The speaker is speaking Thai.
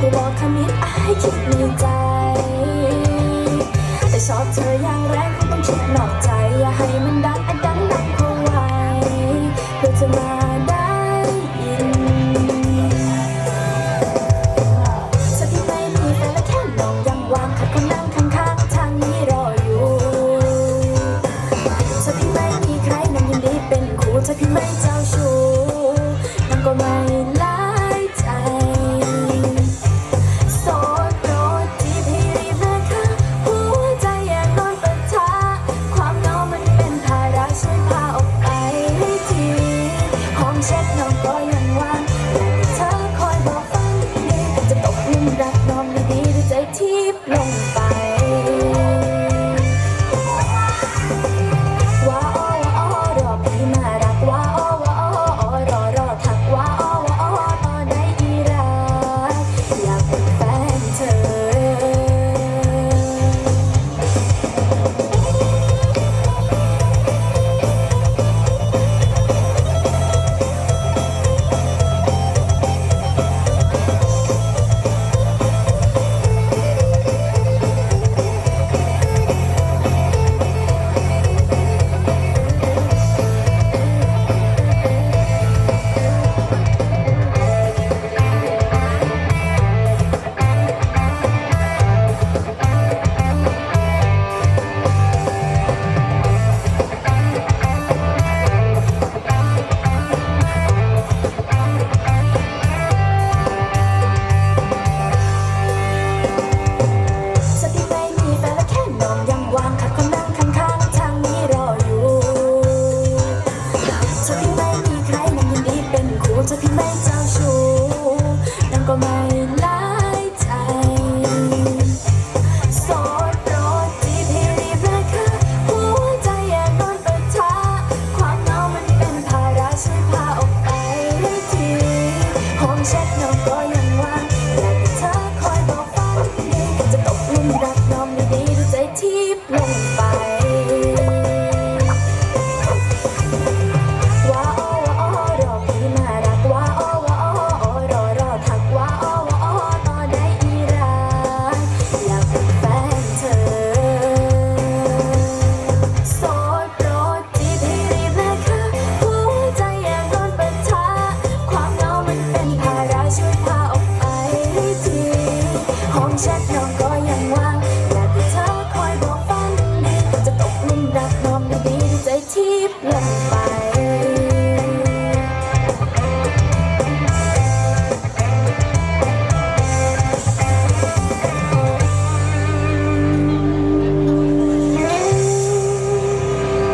เธอบอกคำนี้ไอ้คิดในใจ แต่ชอบเธอย่งแรงคงต้องคิดนอกใจ อย่าให้มันดังอันดังดังคงไว้เพื่จะมาได้ยินเธที่ไม่มีแฟนแแค่มองยังวางขัดก็นั่งข้างๆทางนี้รออยู่เธที่ไม่มีใครนั้ยินดีเป็นคู่เธที่ไม่เจ้าชู้นั่นก็ไม่ ทิพลงไป como